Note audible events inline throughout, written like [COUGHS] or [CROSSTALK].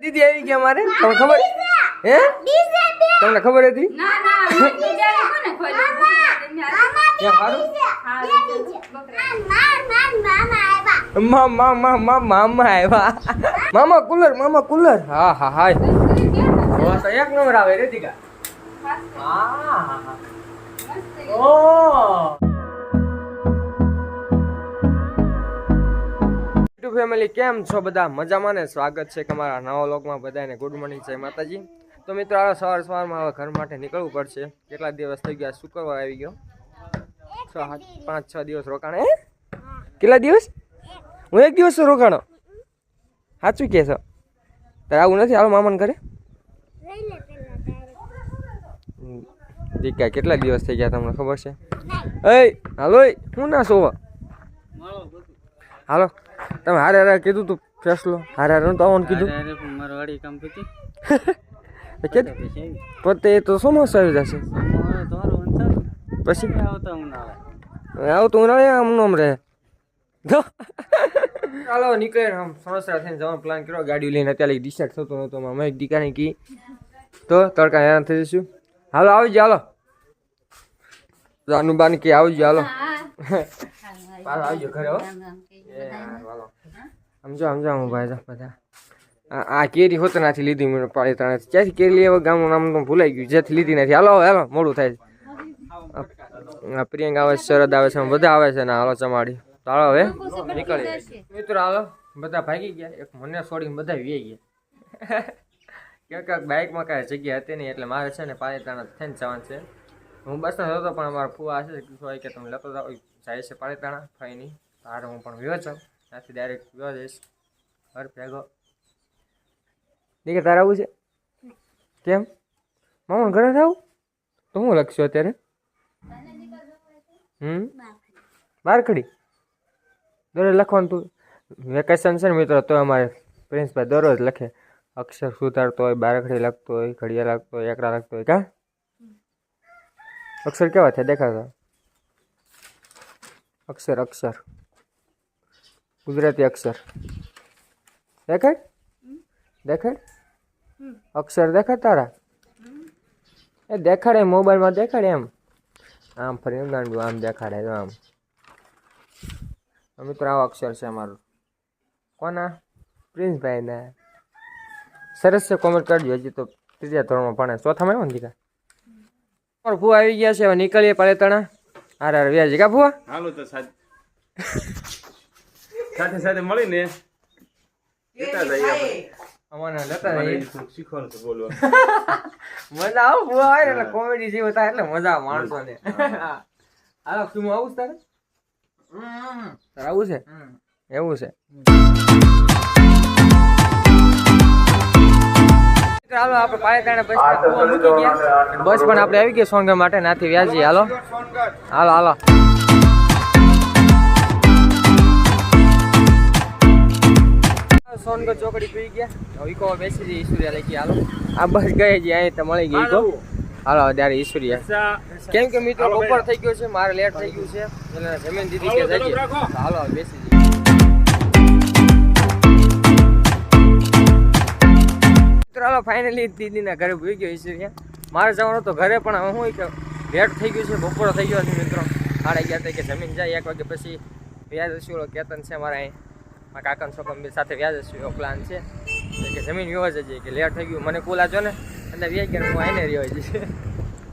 દીદી આવી ગયા મારે? તમને ખબર? હે? તમને ખબર હતી? ના ના બીજાને કોને ખોલ્યું? ક્યાં સારું હા, બકરા. મા મા મા મા મામા આવ્યા મામા કુલર મામા કુલર. હા હા હા હા તો એક નંબર આવે રેતિકા હા. ઓ ફેમિલી કેમ છો બધા? મજામાં ને? સ્વાગત છે તમારા નવા લોકમાં બધાને. ગુડ મોર્નિંગ જય માતાજી. તો મિત્રો આ સવાર સવારમાં હવે ઘર માટે નીકળવું પડશે. કેટલા દિવસ થઈ ગયા? શુક્રવાર આવી ગયો. છ સાત પાંચ છ દિવસ રોકાણે? કેટલા દિવસ? હું એક દિવસ રોકાણો? સાચું કે છો તારે આવું નથી? હાલો મામાને ઘરે. દીકા કેટલા દિવસ થઈ ગયા તમને ખબર છે? એ હાલો શું ના સોવા? હાલો. તમે હારે હારે કીધું તું ફેસલો. હારે હારે તો આવવાનું કીધું. મારું વાડી કામ [LAUGHS] પતી પોતે એ તો સમોસ આવી. જશે? પછી? આવતો હું ના આવે આવું તો ઉનાળે આમ નોમ રહે ચાલો નીકળે આમ સમસ્યા થઈને જવાનો પ્લાન કર્યો. ગાડી લઈને અત્યારે ડિસાઇડ થતો નહોતો અમે એક દીકાની કી. તો તડકા હેરાન થઈ જઈશું હાલો આવી જાઓ હાલો. જાનું બાન કે આવી જાઓ હાલો. [LAUGHS] પાછા આવી જાઓ ઘરે હો. સમજો સમજો હું ભાઈ બધા. આ આ કેરી હોત નથી લીધી મેં પાળી ત્રણે ક્યાંથી કેરી લેવા? ગામનું નામ તો ભૂલાઈ ગયું. જેથી લીધી નથી હાલો હાલો મોડું થાય છે. પ્રિયંકા આવે છે શરદ આવે છે બધા આવે છે ને હાલો ચમાડી. તો હાલો હવે. નીકળી. મિત્રો હાલો બધા ભાગી ગયા. એક મને છોડીને બધા વી ગયા. [LAUGHS] ક્યાંક ક્યાંક બાઇકમાં કાંઈ જગ્યા હતી નહીં એટલે મારે છે ને પાલીતાણા થઈને જવાનું છે. હું બસ હતો પણ અમારા ફુવા છે હોય કે તમે લેતો જાઓ જાય છે પાલીતાણા ફાઈની. તારે હું પણ વ્યો છું. ત્યાંથી ડાયરેક્ટ વ્યો જઈશ. હર ભેગો. દીકરા તારે આવું છે? કેમ? મામા ઘરે થાવ? તો હું લખશું અત્યારે? હમ? બારખડી દરરોજ લખવાનું તું. વેકેશન છે ને મિત્રો, તો અમારે પ્રિન્સભાઈ દરરોજ લખે. અક્ષર સુધારતો હોય બારખડી લખતો હોય, ઘડિયા લખતો હોય એકડા લખતો હોય, કા? અક્ષર કેવા છે દેખાતા. અક્ષર અક્ષર ગુજરાતી અક્ષર દેખાડ દેખાડ અક્ષર દેખાડ તારા એ દેખાડે મોબાઈલમાં દેખાડે એમ આમ ફરી ગાંડું આમ દેખાડે તો આમ મિત્રો આવો અક્ષર છે અમારું કોના પ્રિન્સભાઈના સરસ છે કોમેન્ટ કરજો હજી તો ત્રીજા ધોરણમાં ભણે. ચોથામાં આવ્યો ને દીકા? અમારા ફુવા આવી ગયા છે, હવે નીકળીએ પાલેતણા. હાર હાર વ્યાજી કા ફુવા હાલો તો સાથે સાથે સાથે મળીને લેતા જઈએ આપણે. અમારે લેતા જઈએ. શીખવાનું છે બોલવા [LAUGHS] મજા આવું ફુવા આવે એટલે કોમેડી જેવું થાય એટલે મજા આવે માણસોને. હાલો શું આવું છે તારે? તારે આવું છે? એવું છે. ચાલો આપણે પાયતાણે બસ બસ પણ આપણે આવી ગયા સોનગઢ માટે. નાથી વ્યાજી હાલો. હાલો હાલો. સોનગઢ ચોકડી પી ગયા. ઈકો બેસી જઈ ઈશ્વરિયા લઈ ગયા. હાલો. આ બસ ગઈ છે અહીં તો મળી ગઈ ઈકો. હાલો ત્યારે ઈશ્વરિયા. કેમ કે મિત્રો બપોર થઈ ગયો છે મારે લેટ થઈ ગયું છે. એટલે જમીન દીધી કે જઈએ. હાલો બેસી ફાઇનલી દીદીના ઘરે ભૂઈ ગયો છે મારે જવાનું તો ઘરે, પણ હવે હું કે લેટ થઈ ગયું છે, બપોરો થઈ ગયો છે મિત્રો. સાડા અગિયાર થઈ કે જમીન જાય, એક વાગે પછી વ્યાજ હશું કેતન છે મારા અહીં. મારા કાકાનો છોકરો સાથે વ્યાજ હશું પ્લાન છે. કે જમીન વ્યવહાર જઈએ કે લેટ થઈ ગયું. મને કુલા આજો ને, એટલે વ્યાજ ગયા હું આઈને રહ્યો છે.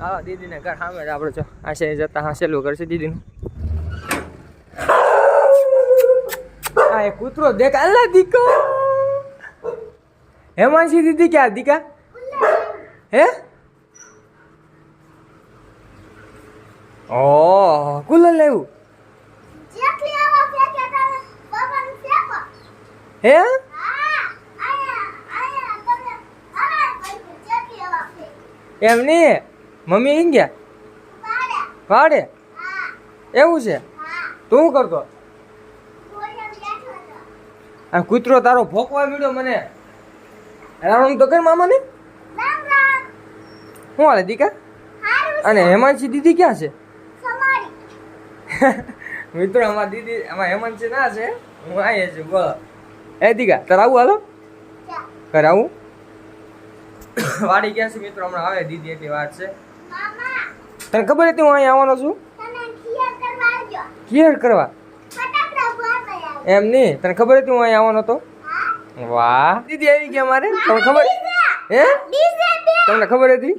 હા દીદીને ઘર સામે આપણે જો આશે જતા, હા ઘર કરશે દીદીનું. આ કૂતરો દેખ અલ્લા દીકો! હેમાંશી દીદી ક્યાં દીકા? હે? ઓ કુલર લેવું હે? એમ નહીં મમ્મી અહીં ગયા? પાડે એવું છે? તું શું કરતો? આ કૂતરો તારો ભોકવા મળ્યો મને. રાવણ તો કર મામાને શું હાલે દીકા? અને હેમાંશી દીદી ક્યાં છે? [LAUGHS] મિત્રો અમારા દીદી આમાં હેમાંશી ના છે. હું આવીએ છું બોલો. એ દીકા તારે આવું હાલો. ઘરે આવું. [COUGHS] વાડી ગયા છે મિત્રો? હમણાં આવે દીદી એટલી વાત છે. તને ખબર હતી હું અહીંયા આવવાનો છું? ક્લિયર કરવા એમ નહીં તને ખબર હતી હું અહીંયા આવવાનો હતો? વાહ. દીદી આવી ગયા મારે? તમને ખબર? હે? તમને ખબર હતી?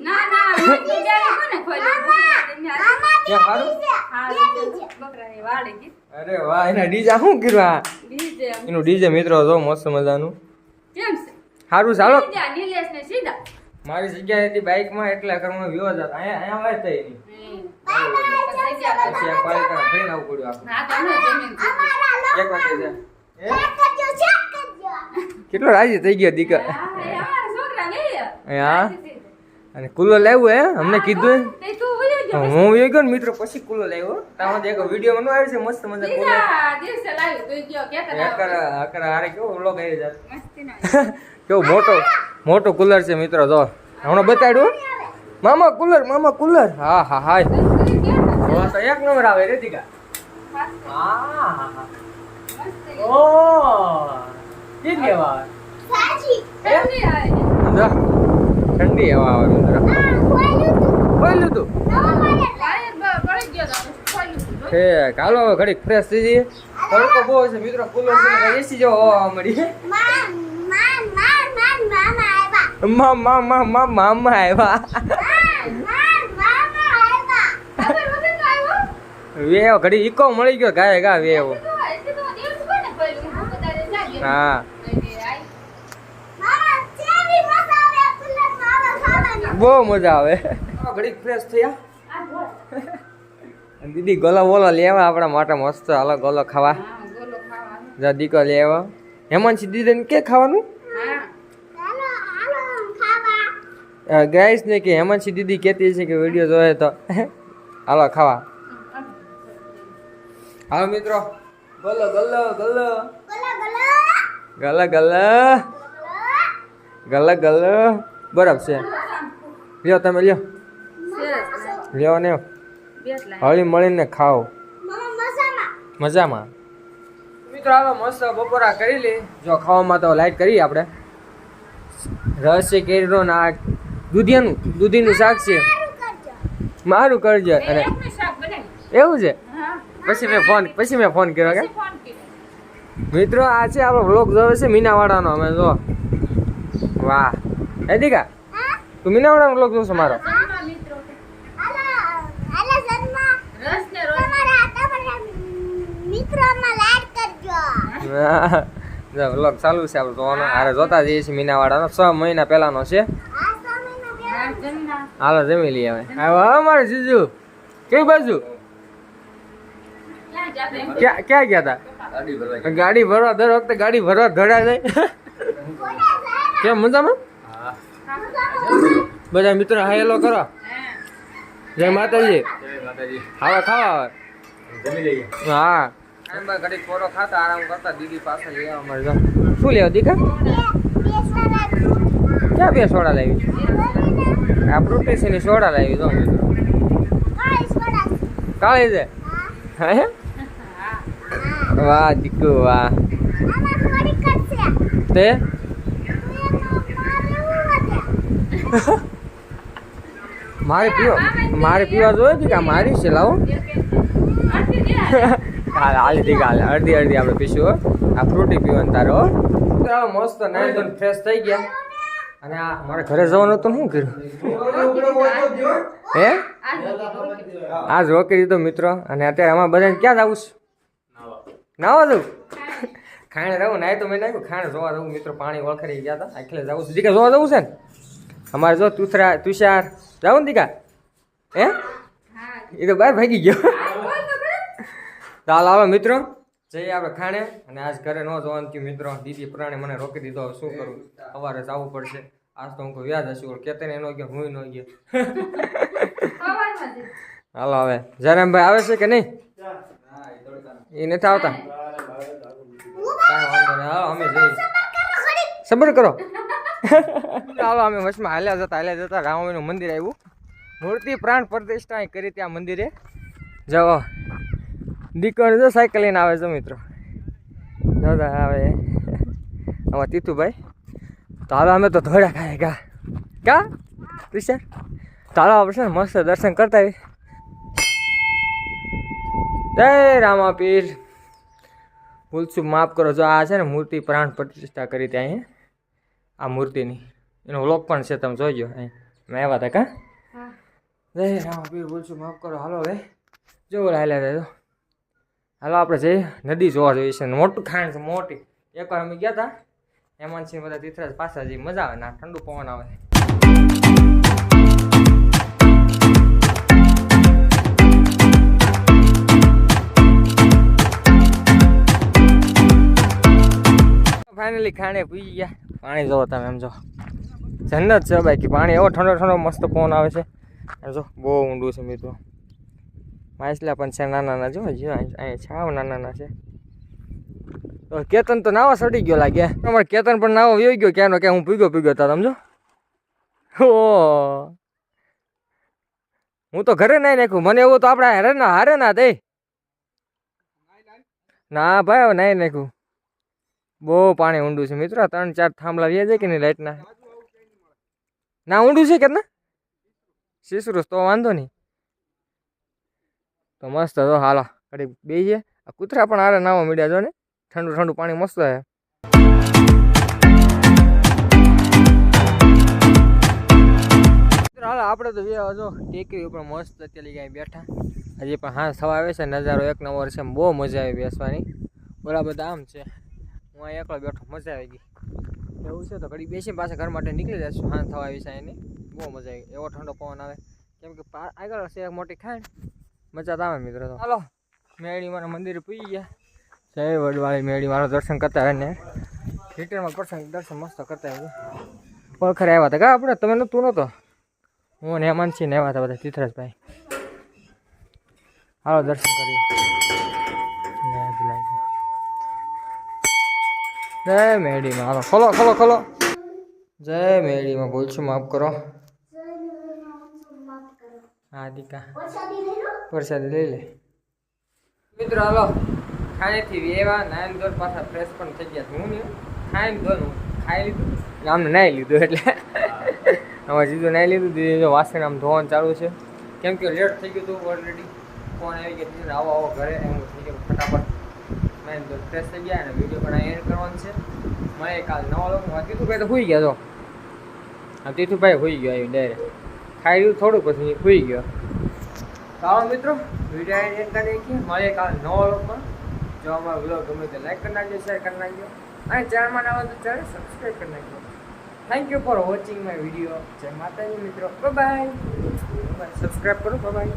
અરે વાહ એના ડીજા શું કર્યું? એનું ડીજે મિત્રો તો મસ્ત મજાનું. કેમ સારું ચાલો. મારી જગ્યાએ હતી બાઇકમાં એટલે ઘરમાં વ્યવ હતા અહીંયા અહીંયા વાત થઈ પછી આ ફરીને પડ્યું આપણે. એક વાગે છે. કેટલો રાજી થઈ ગયો દીકરા? હા, હા અને કુલો લાવ્યું હે? અમને કીધું હે. હું એ ગયો ને મિત્રો પછી કુલો લાવ્યો તામાં એક વીડિયો નો આવ્યો છે મસ્ત મજા કુલો દિવસે લાવ્યું તું ગયો કેતા કેવો વ્લોગ આવી મસ્તીનો [LAUGHS] મોટો મોટો કુલર છે મિત્રો જો. હમણાં બતાડ્યું મામા કુલર મામા કુલર. હા હા હાય. તો એક નંબર આવે રે દીકા. હા હા હા. ઓ આવે. જો, ઠંડી હવા આવે મિત્રો બોલ્યું તું. હે કાલો હવે ઘડીક ફ્રેશ થઈ જઈએ. તડકો બહુ છે મિત્રો. કુલર એસી જેવો હવા મળી મા મા મા મા મામા આવ્યા વેવ ઘડી ઈકો મળી ગયો ગાય ગા વેવ. હા. બહુ મજા આવે. ઘડીક ફ્રેશ થયા દીદી ગોલા બોલા લેવા આપણા માટે મસ્ત હાલો ગોલો ખાવા. જા દીકો લેવા હેમાંશી દીદીને કે ખાવાનું? ગાઈસ ને કે હેમાંશી દીદી કહેતી છે કે વીડિયો જોયે તો. હાલો ખાવા. હાલો મિત્રો. ગલ્લો ગલ્લો ગોલો. ગલા ગલા ગલા ગલા બરાબર છે. લ્યો તમે લ્યો. લ્યો ને. હળી મળીને ખાઓ. મજામાં. મિત્રો હાલો મસ્ત બપોરા કરી લે. જો ખાવામાં તો લાઈટ કરી આપણે. રસ છે કેરીનો ને દૂધિયાનું દૂધીનું શાક છે. મારું કરજો. અને એવું છે? પછી મેં ફોન પછી મેં ફોન કર્યો કે? મિત્રો આ છે આપણો વ્લોગ જોવે છે મીનાવાડાનો અમે જો. વાહ. એ દીકા? તું મીનાવાડાનો વ્લોગ જોશો મારો? હા. જો વ્લોગ ચાલુ છે આપણે જોવાનો. હારે જોતા જઈએ છીએ મીનાવાડાનો. છ મહિના પહેલાનો છે. હાલો જમી લઈએ હવે. હવે અમારે જીજુ. કઈ બાજુ? ક્યાં ક્યાં ગયા હતા? ગાડી ભરવા દર વખતે ગાડી ભરવા ધડા જાય કેમ મજામાં? બધા મિત્રો હાયલો કરો. જય માતાજી. જય ખાવા ખાવા હા. ઘડી પોરો ખાતા આરામ કરતા દીદી પાસે લેવા મળે શું લેવા દીકા ક્યાં બે સોડા લાવી? આ પ્રોટીસીની સોડા લાવી જો. મિત્રો કાળી છે? હે? વાહ દીકુ વાહ. તે? મારે પીવા મારે પીવા જોઈએ આ મારી છે? લાવો. હાલ હાલ દીકા હાલ. અડધી અડધી આપણે પીશું હો. આ ફ્રૂટી પીવાનું તારો હો. મસ્ત નાઈ ધોઈને ફ્રેશ થઈ ગયા. અને આ મારે ઘરે જવાનું હતું શું કર્યું? હે? આજ રોકી દીધો મિત્રો. અને અત્યારે આમાં બધાને ક્યાં જવું છે? નાવા જવું ખાણે રહું નાય તો મેં નાખ્યું. ખાણે જોવા જવું મિત્રો પાણી વળખરી ગયા હતા. આખલે જવું છે. દીકા જોવા જવું છે ને? અમારે જો તુથરા તુષાર. જાવ ને દીકા હે? એ તો બહાર ભાગી ગયો. ચાલો આવે મિત્રો. જઈએ આપણે ખાણે. અને આજ ઘરે ન જવાનું થયું મિત્રો. દીદી પ્રાણે મને રોકી દીધો. હવે શું કરું? સવારે જવું પડશે. આજ તો હું કોઈ વ્યાજ હશું. કેતે ને એનો ગયો હું ન ગયો. હાલો હવે. જરામભાઈ આવે છે કે નહીં? એ નથી આવતા? અમે જઈએ. સબર કરો. [LAUGHS] ચાલો અમે વચમાં હાલ્યા જતા હાલ્યા જતા રામાનું મંદિર આવ્યું. મૂર્તિ પ્રાણ પ્રતિષ્ઠા કરી ત્યાં મંદિરે. જવો દીકરો જો સાયકલ લઈને આવે છે, મિત્રો. દાદા આવે. આમાં તીતુભાઈ. તો હાલો, અમે તો ધોળા ખાય કા કા? રિશા તો છે ને મસ્ત દર્શન કરતા આવી જય રામાપીર. પીર ભૂલચું માફ કરો જો આ છે ને મૂર્તિ પ્રાણ પ્રતિષ્ઠા કરી ત્યાં અહીંયા આ મૂર્તિની. એનો વ્લોગ પણ છે તમે જોઈજો અહીં. મેં આવ્યા હતા કા? જય રામા પીર ભૂલચું માફ કરો. હાલો હવે. જો હાલ્યા હતા હાલો આપણે જઈએ. નદી જોવા જોઈએ છે. મોટું ખાણ છે મોટી. એકવાર અમે ગયા હતા છે બધા તીથરાજ પાછા જઈ મજા આવે ના ઠંડુ પવન આવે. ફાઇનલી ખાણે પી ગયા. પાણી જોવો તમે એમ જો. જન્નત છે ભાઈ, કે પાણી એવો ઠંડો ઠંડો મસ્ત પવન આવે છે. એમ જો, બહુ ઊંડું છે મિત્રો. માછલા પણ છે નાના નાના જો અહીંયા અહીં અહીં છાવ નાના નાના છે. તો કેતન તો નાવા સડી ગયો લાગે. તમારે કેતન પણ નાવો વયો ગયો ક્યાંનો ક્યાં હું પીગો પીગો તા, સમજો. ઓ હું તો ઘરે નાઈ નાખ્યું. મને એવું તો આપણે હારે ના હારે ના દે. ના ભાઈ, હવે નાઈ નાખ્યું. બહુ પાણી ઊંડું છે મિત્રો. ત્રણ, ચાર થાંભલા વ્યા જાય કે નહીં લાઈટના? ના, ઊંડું છે કે ના? શીસરું તો વાંધો નહીં. તો મસ્ત તો હાલો ઘડી બેસીએ આ કૂતરા પણ હારે નાવા મળ્યા જો ને. ઠંડુ ઠંડુ પાણી મસ્ત છે. હાલો, આપણે તો વ્યા જો ટેકરી ઉપર મસ્ત અત્યારે ક્યાંય બેઠા. હજી પણ હા થવા આવે છે નજારો એક નંબર છે બહુ મજા આવી બેસવાની. બરાબર આમ છે. હું અહીં એકલો બેઠો, મજા આવી ગઈ. એવું છે તો ઘડી બેસીને પાછા ઘર માટે નીકળી જશું હાન થવા આવી એની. બહુ મજા આવી એવો ઠંડો પવન આવે. કેમ કે આગળ હશે મોટી ખાંડ મજા તો આવે મિત્રો તો. હાલો મેળી મારા મંદિરે પૂઈ ગયા. જય વડવાળી મેળી. મારું દર્શન કરતા હોય ને. થિયેટરમાં પ્રસંગ દર્શન મસ્ત કરતા હોય. ઓળખરે આવ્યા હતા. કા આપણે તમે નહોતું નહોતો? હું ને હેમાનસિંહ ને આવ્યા હતા બધા તીથરાજભાઈ. હાલો, દર્શન કરીએ. જય મેળીમાં હાલો, ખોલો ખોલો ખોલો. જય મેળીમાં ભૂલ છું, માફ કરો. હા દીકા વરસાદી લઈ લે. મિત્રો, હાલો. ખાણીથી વેવા નાયમ દોર પાછા ફ્રેશ પણ થઈ ગયા. હું નહીં ખાઈને દોર ખાઈ લીધું. આમને નાહી લીધું એટલે. હવે જીધું નાહી લીધું દીધું વાસણ આમ ધોવાનું ચાલુ છે. કેમ કે લેટ થઈ ગયું હતું ઓલરેડી ફોન આવી ગયો આવો આવો ઘરે. એમ થઈ ગયું. ફટાફટ. નાઈન તો ફ્રેશ થઈ ગયા અને વીડિયો પણ એન્ડ કરવાનો છે. મળે કાલ નવા લોકો તીથુભાઈ તો હોઈ ગયા તો. હા, તીથુભાઈ હોઈ ગયો આવી ડાયરેક્ટ ખાઈ થોડું પછી સુઈ ગયો. ચાલો મિત્રો વીડિયો એન્ડ કરી નાખીએ. મળે કાલ નવો લોકો જો અમારો વ્લોગ ગમે તો લાઈક કરી નાખજો શેર કરી નાખજો. અને ચેનલમાં ના હોય તો ચેનલ સબસ્ક્રાઈબ કરી નાખજો. Thank you for watching my video જય માતાજી મિત્રો. બાય સબસ્ક્રાઈબ કરો. બાય